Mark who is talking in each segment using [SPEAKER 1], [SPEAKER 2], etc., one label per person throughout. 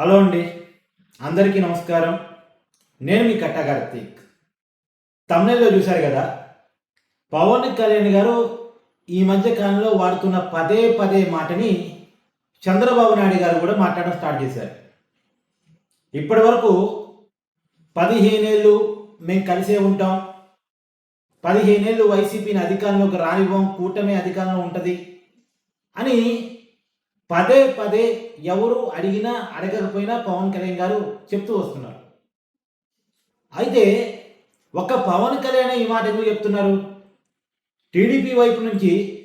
[SPEAKER 1] Hello అండి. అందరికీ నమస్కారం. నేను మీ కట్ట కార్తీక్. తమిళలో చూశారు కదా? పవన్ కళ్యాణ్ గారు ఈ మధ్య కాలంలో వాడుతున్న పదే పదే మాటని చంద్రబాబు నాయుడు గారు కూడా మాట్లాడడం స్టార్ట్ చేశారు. ఇప్పటి వరకు పదిహేనేళ్ళు మేము కలిసే ఉంటాం. పదిహేనేళ్ళు వైసీపీని అధికారంలోకి రానివ్వం కూటమి అధికారంలో ఉంటుంది అని పదే పదే ఎవరు అడిగినా అడగకపోయినా పవన్ కళ్యాణ్ గారు చెప్తూ వస్తున్నారు. అయితే ఒక పవన్ కళ్యాణ్ ఈ మాట ఎందుకు చెప్తున్నారు? టీడీపీ వైపు నుంచి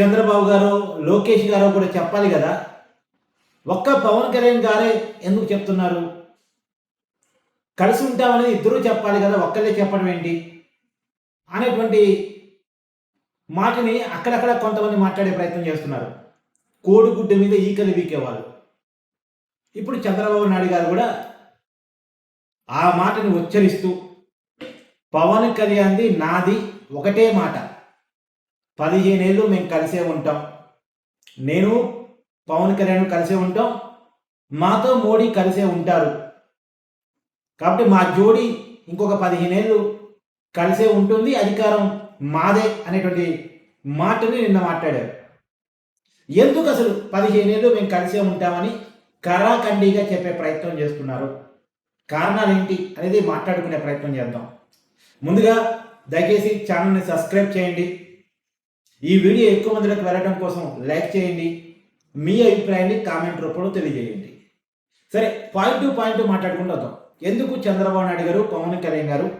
[SPEAKER 1] చంద్రబాబు గారు లోకేష్ గారు కూడా చెప్పాలి కదా. ఒక్క పవన్ కళ్యాణ్ గారే ఎందుకు చెప్తున్నారు? కలిసి ఉంటామనేది ఇద్దరూ చెప్పాలి కదా ఒక్కళ్ళే చెప్పడం ఏంటి? అనేటువంటి మాటని అక్కడక్కడ కొంతమంది మాట్లాడే ప్రయత్నం చేస్తున్నారు. కోడిగుడ్డ మీద ఈకలు వీకేవాళ్ళు ఇప్పుడు చంద్రబాబు నాయుడు గారు కూడా ఆ మాటని ఉచ్చరిస్తూ పవన్ కళ్యాణ్ది నాది ఒకటే మాట. పదిహేనేళ్ళు మేము కలిసే ఉంటాం. నేను పవన్ కళ్యాణ్ కలిసే ఉంటాం. మాతో మోడీ కలిసే ఉంటారు. కాబట్టి మా జోడీ ఇంకొక పదిహేనేళ్ళు కలిసే ఉంటుంది. అధికారం మాదే అనేటువంటి మాటని నిన్న మాట్లాడారు. ఎందుకు అసలు పదిహేనేళ్ళు మేము కలిసే ఉంటామని కరాఖండిగా చెప్పే ప్రయత్నం చేస్తున్నారు. కారణాలు ఏంటి అనేది మాట్లాడుకునే ప్రయత్నం చేద్దాం. ముందుగా దయచేసి ఛానల్ని సబ్స్క్రైబ్ చేయండి. ఈ వీడియో ఎక్కువ మందిలోకి వెళ్ళడం కోసం లైక్ చేయండి. మీ అభిప్రాయాన్ని కామెంట్ రూపంలో తెలియజేయండి. సరే పాయింట్ టు పాయింట్ మాట్లాడుకుంటూ వద్దాం. ఎందుకు చంద్రబాబు నాయుడు గారు పవన్ కళ్యాణ్ గారు?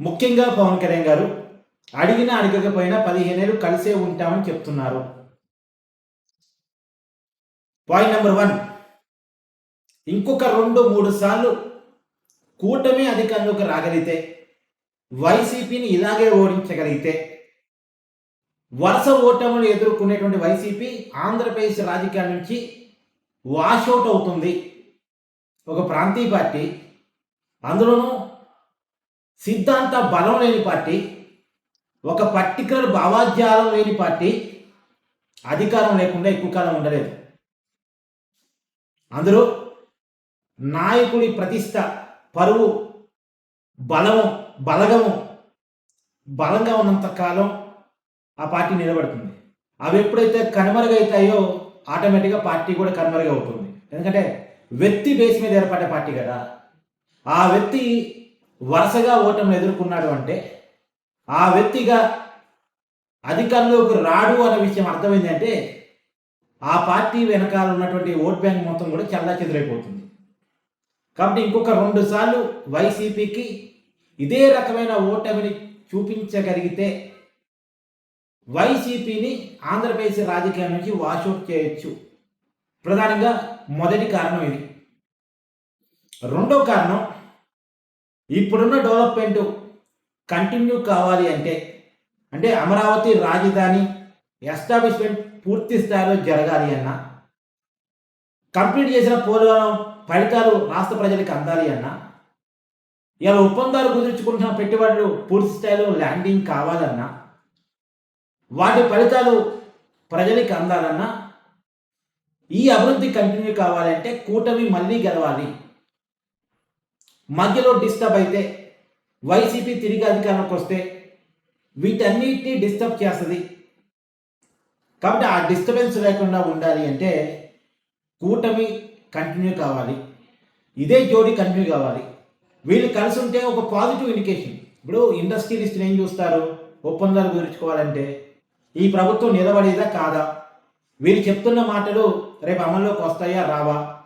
[SPEAKER 1] ముఖ్యంగా పవన్ కళ్యాణ్ గారు అడిగినా అడగకపోయినా పదిహేనేళ్ళు కలిసే ఉంటామని చెప్తున్నారు. పాయింట్ నెంబర్ వన్ ఇంకొక రెండు మూడు సార్లు కూటమి అధికారంలోకి రాగలిగితే వైసీపీని ఇలాగే ఓడించగలిగితే వరుస ఓటములు ఎదుర్కొనేటువంటి వైసీపీ ఆంధ్రప్రదేశ్ రాజకీయాల నుంచి వాషౌట్ అవుతుంది. ఒక ప్రాంతీయ పార్టీ అందులోనూ సిద్ధాంత బలం లేని పార్టీ ఒక పర్టికులర్ భావాధ్యాలం లేని పార్టీ అధికారం లేకుండా ఎక్కువ కాలం ఉండలేదు. అందులో నాయకుడి ప్రతిష్ట పరువు బలము బలగము బలంగా ఉన్నంత కాలం ఆ పార్టీ నిలబడుతుంది. అవి ఎప్పుడైతే కనుమరుగైతాయో ఆటోమేటిక్గా పార్టీ కూడా కనుమరుగవుతుంది ఎందుకంటే వ్యక్తి బేస్ మీద ఏర్పడే పార్టీ కదా. ఆ వ్యక్తి వరుసగా ఓటమిని ఎదుర్కొన్నాడు అంటే ఆ వ్యక్తిగా అధికారంలోకి రాడు అనే విషయం అర్థమైందంటే ఆ పార్టీ వెనకాల ఉన్నటువంటి ఓట్ బ్యాంక్ మొత్తం కూడా చల్లా చెదిరైపోతుంది. కాబట్టి ఇంకొక రెండు సార్లు వైసీపీకి ఇదే రకమైన ఓటమిని చూపించగలిగితే వైసీపీని ఆంధ్రప్రదేశ్ రాజకీయం నుంచి వాషౌట్ చేయొచ్చు. ప్రధానంగా మొదటి కారణం ఇది. రెండో కారణం ఇప్పుడున్న డెవలప్మెంట్ కంటిన్యూ కావాలి అంటే అంటే అమరావతి రాజధాని ఎస్టాబ్లిష్మెంట్ పూర్తి స్థాయిలో జరగాలి అన్న. కంప్లీట్ చేసిన పోలవరం ఫలితాలు రాష్ట్ర ప్రజలకు అందాలి అన్న. ఇలా ఒప్పందాలు కుదుర్చుకుంటున్న పెట్టుబడులు పూర్తి స్థాయిలో ల్యాండింగ్ కావాలన్నా. వాటి ఫలితాలు ప్రజలకు అందాలన్నా. ఈ అభివృద్ధి కంటిన్యూ కావాలంటే కూటమి మళ్ళీ గెలవాలి. మధ్యలో డిస్టర్బ్ అయితే వైసీపీ తిరిగి అధికారంలోకి వస్తే వీటన్నిటిని డిస్టర్బ్ చేస్తుంది కాబట్టి ఆ డిస్టర్బెన్స్ లేకుండా ఉండాలి అంటే కూటమి కంటిన్యూ కావాలి. ఇదే జోడి కంటిన్యూ కావాలి. వీళ్ళు కలిసి ఉంటే ఒక పాజిటివ్ ఇండికేషన్ ఇప్పుడు ఇండస్ట్రియలిస్టులు ఏం చూస్తారు? ఒప్పందాలు కుదుర్చుకోవాలంటే ఈ ప్రభుత్వం నిలబడేదా కాదా? వీళ్ళు చెప్తున్న మాటలు రేపు అమల్లోకి వస్తాయా రావా?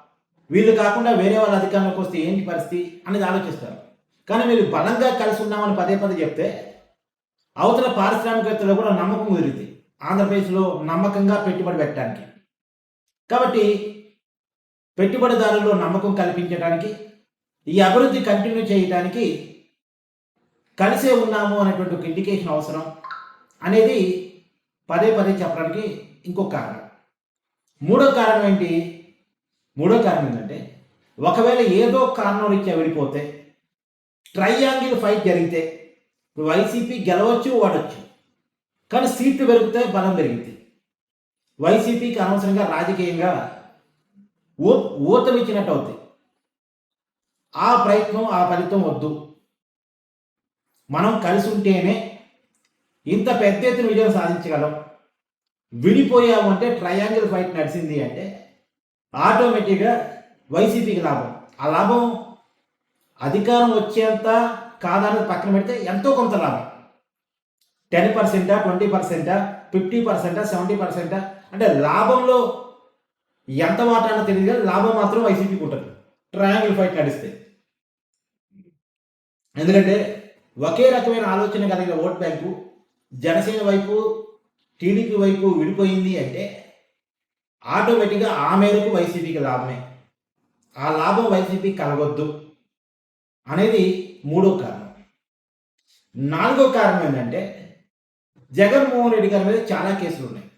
[SPEAKER 1] వీళ్ళు కాకుండా వేరే వాళ్ళ అధికారంలోకి వస్తే ఏంటి పరిస్థితి అనేది ఆలోచిస్తారు. కానీ వీళ్ళు బలంగా కలిసి ఉన్నామని పదే పదే చెప్తే అవతల పారిశ్రామికవేత్తలు కూడా నమ్మకం కుదిరింది. ఆంధ్రప్రదేశ్లో నమ్మకంగా పెట్టుబడి పెట్టడానికి. కాబట్టి పెట్టుబడిదారుల్లో నమ్మకం కల్పించడానికి ఈ అభివృద్ధి కంటిన్యూ చేయడానికి కలిసే ఉన్నాము అనేటువంటి ఒక ఇండికేషన్ అవసరం అనేది పదే పదే చెప్పడానికి ఇంకొక కారణం. మూడో కారణం ఏంటి? మూడో కారణం ఏంటంటే ఒకవేళ ఏదో కారణం రీత్యా విడిపోతే ట్రయాంగిల్ ఫైట్ జరిగితే వైసీపీ గెలవచ్చు వాడచ్చు కానీ సీట్లు పెరిగితే బలం పెరిగింది. వైసీపీకి అనవసరంగా రాజకీయంగా ఓ ఊతమిచ్చినట్టు అవుతుంది ఆ ప్రయత్నం ఆ ఫలితం వద్దు. మనం కలిసి ఉంటేనే ఇంత పెద్ద ఎత్తున విజయం సాధించగలం. విడిపోయాము అంటే ట్రయాంగిల్ ఫైట్ నడిచింది అంటే ఆటోమేటిక్గా వైసీపీకి లాభం. ఆ లాభం అధికారం వచ్చేంత కాదని పక్కన పెడితే ఎంతో కొంత లాభం. టెన్ పర్సెంటా ట్వంటీ పర్సెంటా ఫిఫ్టీ పర్సెంటా సెవెంటీ పర్సెంటా అంటే లాభంలో ఎంత వాటానో తెలియదు కానీ లాభం మాత్రం వైసీపీకి ఉంటుంది. ట్రయాంగిల్ ఫైట్ నడిస్తే. ఎందుకంటే ఒకే రకమైన ఆలోచన కలిగిన ఓట్ బ్యాంకు జనసేన వైపు టీడీపీ వైపు విడిపోయింది అంటే ఆటోమేటిక్గా ఆ మేరకు వైసీపీకి లాభమే. ఆ లాభం వైసీపీకి కలగొద్దు అనేది మూడో కారణం. నాలుగో కారణం ఏంటంటే జగన్మోహన్ రెడ్డి గారి మీద చాలా కేసులు ఉన్నాయి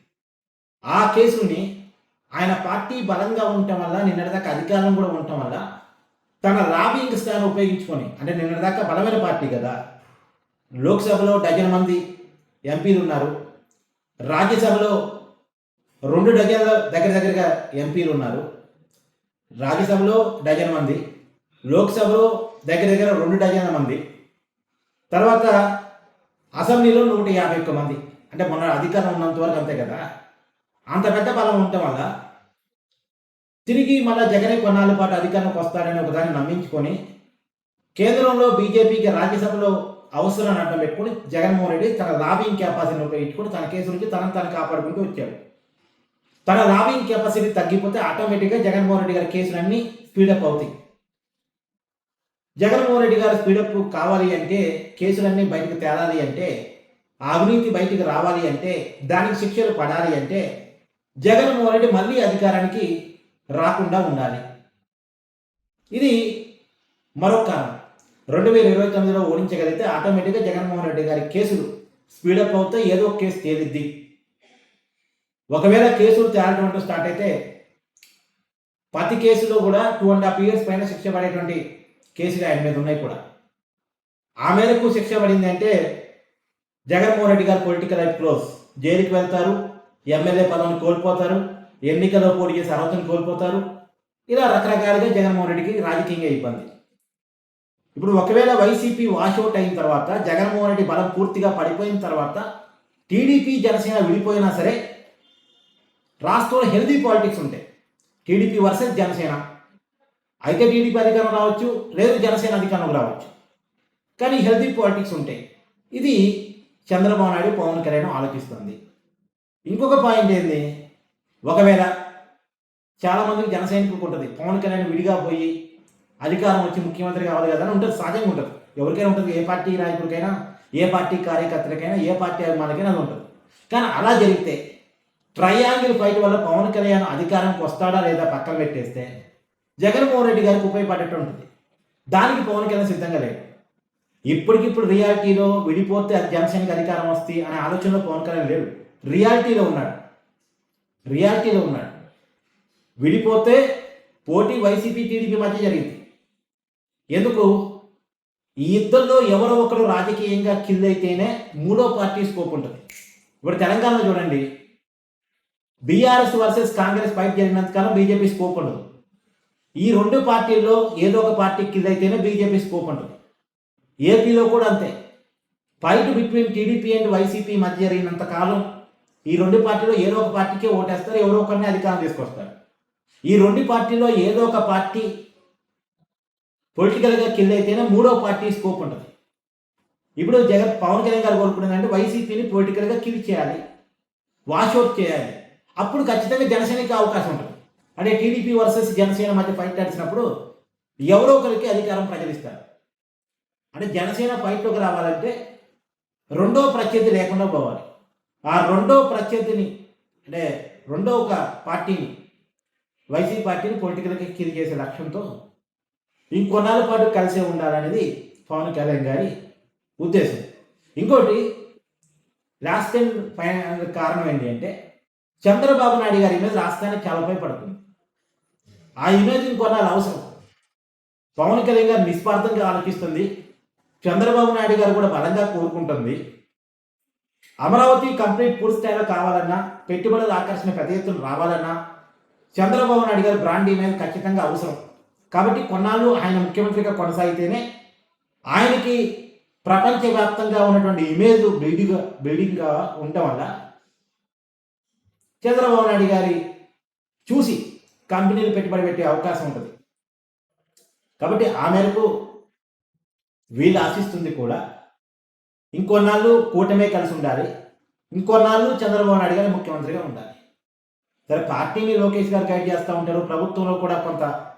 [SPEAKER 1] ఆ కేసుని ఆయన పార్టీ బలంగా ఉండటం వల్ల నిన్నటిదాకా అధికారం కూడా ఉండటం వల్ల తన లాబింగ్ స్థానం ఉపయోగించుకొని అంటే నిన్నటిదాకా బలమైన పార్టీ కదా. లోక్సభలో డజన్ మంది ఎంపీలు ఉన్నారు. రాజ్యసభలో రెండు డజన్ల దగ్గర దగ్గరగా ఎంపీలు ఉన్నారు. రాజ్యసభలో డజన్ మంది లోక్సభలో దగ్గర దగ్గర రెండు డజన్ల మంది. తర్వాత అసెంబ్లీలో నూట యాభై ఒక్క మంది. అంటే మన అధికారం ఉన్నంత వరకు అంతే కదా? అంత పెద్ద బలం ఉండటం వల్ల తిరిగి మళ్ళా జగనే కొన్నాళ్ళ పాటు అధికారంలోకి వస్తాడని ఒకదాన్ని నమ్మించుకొని కేంద్రంలో బీజేపీకి రాజ్యసభలో అవసరాన్ని అడ్డం పెట్టుకుని జగన్మోహన్ రెడ్డి తన లాబింగ్ కెపాసిటీని ఉపయోగించుకుని తన కేసు నుంచి తనను తను కాపాడుకుంటూ వచ్చాడు. తన లాబింగ్ కెపాసిటీ తగ్గిపోతే ఆటోమేటిక్గా జగన్మోహన్ రెడ్డి గారి కేసులన్నీ స్పీడప్ అవుతాయి. జగన్మోహన్ రెడ్డి గారు స్పీడప్ కావాలి అంటే కేసులన్నీ బయటకు తేలాలి అంటే అవినీతి బయటికి రావాలి అంటే దానికి శిక్షలు పడాలి అంటే జగన్మోహన్ రెడ్డి మళ్ళీ అధికారానికి రాకుండా ఉండాలి. ఇది మరొక కారణం. రెండు వేల ఇరవై తొమ్మిదిలో ఓడించగలిగితే ఆటోమేటిక్గా జగన్మోహన్ రెడ్డి గారి కేసులు స్పీడప్ అవుతాయి ఏదో కేసు తేలిద్ది. ఒకవేళ కేసులు తేలటం స్టార్ట్ అయితే ప్రతి కేసులో కూడా టూ అండ్ హాఫ్ ఇయర్స్ పైన శిక్ష పడేటువంటి కేసులు ఆయన మీద ఉన్నాయి కూడా. ఆ మేరకు శిక్ష పడింది అంటే జగన్మోహన్ రెడ్డి గారు పొలిటికల్ లైఫ్ క్లోజ్ జైలుకి వెళ్తారు ఎమ్మెల్యే పదవిని కోల్పోతారు ఎన్నికల్లో పోటీ చేసే అర్హతను కోల్పోతారు. ఇలా రకరకాలుగా జగన్మోహన్ రెడ్డికి రాజకీయంగా ఇబ్బంది. ఇప్పుడు ఒకవేళ వైసీపీ వాషౌట్ అయిన తర్వాత జగన్మోహన్ రెడ్డి బలం పూర్తిగా పడిపోయిన తర్వాత టీడీపీ జనసేన విడిపోయినా సరే రాష్ట్రంలో హెల్దీ పాలిటిక్స్ ఉంటాయి. TDP versus Janasena. అయితే టీడీపీ అధికారం రావచ్చు లేదు జనసేన అధికారం రావచ్చు. కానీ హెల్దీ పాలిటిక్స్ ఉంటాయి. ఇది చంద్రబాబు నాయుడు పవన్ కళ్యాణ్ ఆలోచిస్తుంది. ఇంకొక పాయింట్ ఏంది? ఒకవేళ చాలామందికి జనసైనికులకు ఉంటుంది. పవన్ కళ్యాణ్ విడిగా పోయి అధికారం వచ్చి ముఖ్యమంత్రి కావాలి కదా అని ఉంటుంది. సహజంగా ఉంటుంది. ఎవరికైనా ఉంటుంది. ఏ పార్టీ నాయకుడికైనా ఏ పార్టీ కార్యకర్తలకైనా ఏ పార్టీ అభిమానులకైనా అది ఉంటుంది. కానీ అలా జరిగితే ట్రయాంగిల్ ఫైట్ వల్ల పవన్ కళ్యాణ్ అధికారంకి వస్తాడా లేదా పక్కన పెట్టేస్తే జగన్మోహన్ రెడ్డి గారికి ఉపయోగపడేట్టు ఉంటుంది దానికి పవన్ కళ్యాణ్ సిద్ధంగా లేడు. ఇప్పటికిప్పుడు రియాలిటీలో విడిపోతే అది జనసేనకి అధికారం వస్తుంది అనే ఆలోచనలో పవన్ కళ్యాణ్ లేడు. రియాలిటీలో ఉన్నాడు. రియాలిటీలో ఉన్నాడు. విడిపోతే పోటీ వైసీపీ టీడీపీ మధ్య జరిగింది. ఎందుకు? ఈ ఇద్దరిలో ఎవరో ఒకరు రాజకీయంగా కిల్ అయితేనే మూడో పార్టీ స్కోప్ ఉంటుంది. ఇప్పుడు తెలంగాణలో చూడండి. బీఆర్ఎస్ వర్సెస్ కాంగ్రెస్ ఫైట్ జరిగినంతకాలం బీజేపీ స్కోప్ ఉండదు. ఈ రెండు పార్టీల్లో ఏదో ఒక పార్టీ కింద అయితేనే బీజేపీ స్కోప్ ఉంటుంది. ఏపీలో కూడా అంతే. Fight between TDP and YCP మధ్య జరిగినంత కాలం ఈ రెండు పార్టీలో ఏదో ఒక పార్టీకే ఓటేస్తారు ఎవరో ఒకరిని అధికారం తీసుకొస్తారు. ఈ రెండు పార్టీలో ఏదో ఒక పార్టీ పొలిటికల్గా కింద అయితేనే మూడో పార్టీ స్కోప్ ఉంటుంది. ఇప్పుడు జగన్ పవన్ కళ్యాణ్ గారు కోరుకుంటుందంటే వైసీపీని పొలిటికల్గా కిల్ చేయాలి వాషౌట్ చేయాలి. అప్పుడు ఖచ్చితంగా జనసేనకి అవకాశం ఉంటుంది. అంటే టీడీపీ వర్సెస్ జనసేన మధ్య ఫైట్ నడిచినప్పుడు ఎవరో ఒకరికి అధికారం ప్రజలిస్తారు. అంటే జనసేన ఫైట్లోకి రావాలంటే రెండో ప్రత్యర్థి లేకుండా పోవాలి. ఆ రెండో ప్రత్యర్థిని అంటే రెండో ఒక పార్టీని వైసీపీ పార్టీని పొలిటికల్గా కిరి చేసే లక్ష్యంతో ఇంకొన్నాళ్ళ పాటు కలిసే ఉండాలనేది పవన్ కళ్యాణ్ గారి ఉద్దేశం. ఇంకోటి లాస్ట్ టైం ఫైనల్ కారణం ఏంటి అంటే చంద్రబాబు నాయుడు గారి మీద రాష్ట్రానికి చాలా ఉపయోగపడుతుంది ఆ ఇమేజ్ని కొనాలి అవసరం. పవన్ కళ్యాణ్ గారు నిస్వార్థంగా ఆలోచిస్తుంది. చంద్రబాబు నాయుడు గారు కూడా బలంగా కోరుకుంటుంది. అమరావతి కంప్లీట్ పూర్తి స్థాయిలో కావాలన్నా పెట్టుబడుల ఆకర్షణ పెద్ద ఎత్తున రావాలన్నా చంద్రబాబు నాయుడు గారు బ్రాండ్ ఇమేజ్ ఖచ్చితంగా అవసరం. కాబట్టి కొన్నాళ్ళు ఆయన ముఖ్యమంత్రిగా కొనసాగితేనే ఆయనకి ప్రపంచవ్యాప్తంగా ఉన్నటువంటి ఇమేజ్ బిల్డింగ్ బిల్డింగ్గా ఉండటం వల్ల చంద్రబాబు నాయుడు గారి చూసి కంపెనీలు పెట్టుబడి పెట్టే అవకాశం ఉంటుంది. కాబట్టి ఆ మేరకు వీళ్ళు ఆశిస్తుంది కూడా ఇంకొన్నాళ్ళు కూటమే కలిసి ఉండాలి. ఇంకొన్నాళ్ళు చంద్రబాబు నాయుడు గారు ముఖ్యమంత్రిగా ఉండాలి. సరే పార్టీని లోకేష్ గారు గైడ్ చేస్తూ ఉంటారు. ప్రభుత్వంలో కూడా కొంత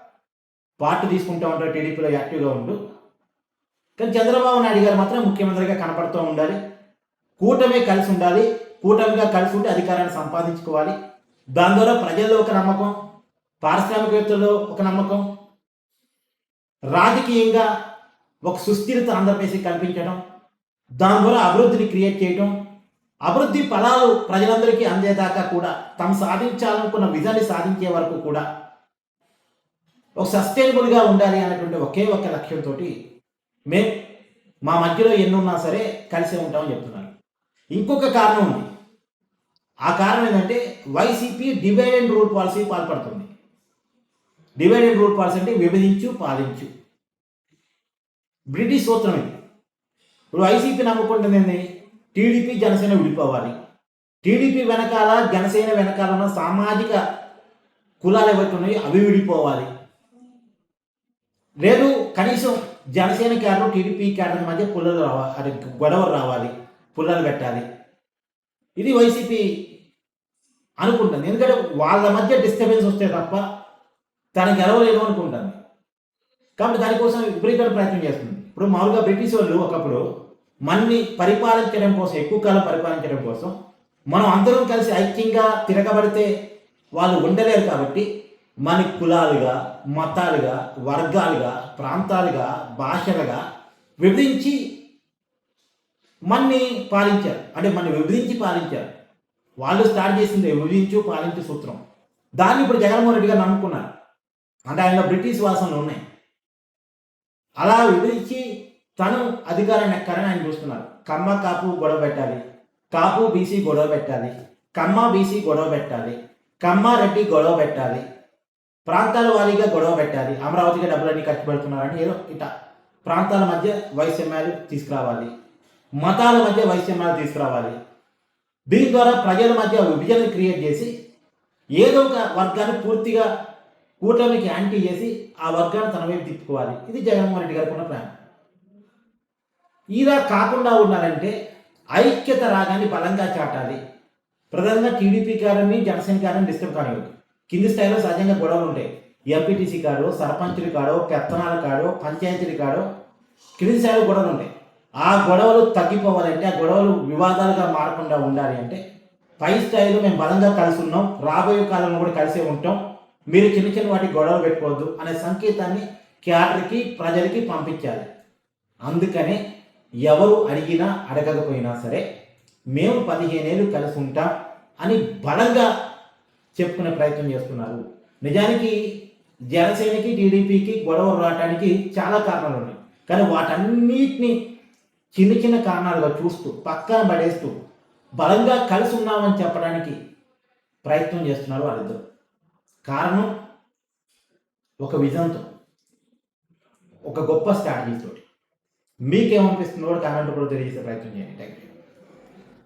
[SPEAKER 1] పార్టీ తీసుకుంటూ ఉంటారు. టీడీపీలో యాక్టివ్గా ఉంటూ కానీ చంద్రబాబు నాయుడు గారు మాత్రం ముఖ్యమంత్రిగా కనపడుతూ ఉండాలి. కూటమే కలిసి ఉండాలి. కూటమిగా కలిసి ఉండి అధికారాన్ని సంపాదించుకోవాలి. దాని ద్వారా ప్రజల్లో ఒక నమ్మకం పారిశ్రామికవేత్తల్లో ఒక నమ్మకం. రాజకీయంగా ఒక సుస్థిరత ఆంధ్రప్రదేశ్ కల్పించడం. దాని ద్వారా అభివృద్ధిని క్రియేట్ చేయడం అభివృద్ధి ఫలాలు ప్రజలందరికీ అందేదాకా కూడా తాము సాధించాలనుకున్న విధాన్ని సాధించే వరకు కూడా ఒక సస్టైనబుల్గా ఉండాలి అనేటువంటి ఒకే ఒక లక్ష్యంతో మేం మా మధ్యలో ఎన్నున్నా సరే కలిసే ఉంటామని చెప్తున్నారు. ఇంకొక కారణం ఉంది. ఆ కారణం ఏంటంటే YCP divide and rule policy పాల్పడుతుంది. Divided rule policy అంటే విభజించు పాలించు. బ్రిటిష్ సూత్రం ఇది. ఇప్పుడు వైసీపీ నమ్ముకుంటుందండి టీడీపీ జనసేన విడిపోవాలి. టీడీపీ వెనకాల జనసేన వెనకాల ఉన్న సామాజిక కులాలు ఏవైతే ఉన్నాయో అవి విడిపోవాలి. లేదు కనీసం జనసేన క్యాడర్ టీడీపీ క్యాడర్ మధ్య పుల్లలు రావాలి గొడవలు రావాలి పుల్లలు పెట్టాలి. ఇది వైసీపీ అనుకుంటుంది. ఎందుకంటే వాళ్ళ మధ్య డిస్టర్బెన్స్ వస్తే తప్ప తనకు గెలవలేదు అనుకుంటాను. కాబట్టి దానికోసం విపరీతమైన ప్రయత్నం చేస్తుంది ఇప్పుడు మామూలుగా బ్రిటిష్ వాళ్ళు ఒకప్పుడు మనని పరిపాలించడం కోసం ఎక్కువ కాలం పరిపాలించడం కోసం మనం అందరం కలిసి ఐక్యంగా తిరగబడితే వాళ్ళు ఉండలేరు కాబట్టి మన కులాలుగా మతాలుగా వర్గాలుగా ప్రాంతాలుగా భాషలుగా విభజించి మన్ని పాలించారు. అంటే మన విభజించి పాలించారు. వాళ్ళు స్టార్ట్ చేసింది విభజించు పాలించు సూత్రం. దాన్ని ఇప్పుడు జగన్మోహన్ రెడ్డి గారు నమ్ముకున్నారు. అంటే ఆయనలో బ్రిటిష్ వాసనలు ఉన్నాయి. అలా విభజించి తను అధికారాన్ని ఎక్కారని ఆయన చూస్తున్నారు. కమ్మ కాపు గొడవ పెట్టాలి. కాపు బీసీ గొడవ పెట్టాలి. కమ్మ బీసీ గొడవ పెట్టాలి. కమ్మ రెడ్డి గొడవ పెట్టాలి. ప్రాంతాల వారీగా గొడవ పెట్టాలి. అమరావతిగా డబ్బులన్నీ ఖర్చు పెడుతున్నారని ఏదో ఇట. ప్రాంతాల మధ్య వైషమ్యాలు తీసుకురావాలి. మతాల మధ్య వైషమ్యాలు తీసుకురావాలి. దీని ద్వారా ప్రజల మధ్య విభజన క్రియేట్ చేసి ఏదో ఒక వర్గాన్ని పూర్తిగా కూటమికి యాంటీ చేసి ఆ వర్గాన్ని తన వైపు తిప్పుకోవాలి. ఇది జగన్మోహన్ రెడ్డి గారికి ఉన్న ప్లాన్. ఇలా కాకుండా ఉండాలంటే ఐక్యత రాగాన్ని బలంగా చాటాలి. ప్రధానంగా టీడీపీ కారని జనసేన కారని డిస్టర్బ్ కానివ్వదు కింది స్థాయిలో సహజంగా గొడవలు ఉంటాయి. ఎంపీటీసీ కాడో సర్పంచుల కాడో పెత్తనాల కాడో పంచాయతీలు కాడో కింది స్థాయిలో గొడవలు ఉంటాయి. ఆ గొడవలు తగ్గిపోవాలంటే ఆ గొడవలు వివాదాలుగా మారకుండా ఉండాలి అంటే పై స్థాయిలో మేము బలంగా కలిసి ఉన్నాం. రాబోయే కాలంలో కూడా కలిసే ఉంటాం. మీరు చిన్న చిన్న వాటికి గొడవలు పెట్టుకోవద్దు అనే సంకేతాన్ని క్యాడర్కి ప్రజలకి పంపించాలి. అందుకనే ఎవరు అడిగినా అడగకపోయినా సరే మేము పదిహేనేళ్ళు కలిసి ఉంటాం అని బలంగా చెప్పుకునే ప్రయత్నం చేస్తున్నారు. నిజానికి జనసేనకి టీడీపీకి గొడవలు రావడానికి చాలా కారణాలు ఉన్నాయి. కానీ వాటన్నిటిని చిన్న చిన్న కారణాలుగా చూస్తూ పక్కన పడేస్తూ బలంగా కలిసి ఉన్నామని చెప్పడానికి ప్రయత్నం చేస్తున్నారు వాళ్ళిద్దరు. కారణం ఒక విజన్తో ఒక గొప్ప స్ట్రాటజీతో మీకేమనిపిస్తుందో కూడా కామెంట్ కూడా తెలియజేసే ప్రయత్నం చేయండి. Thank you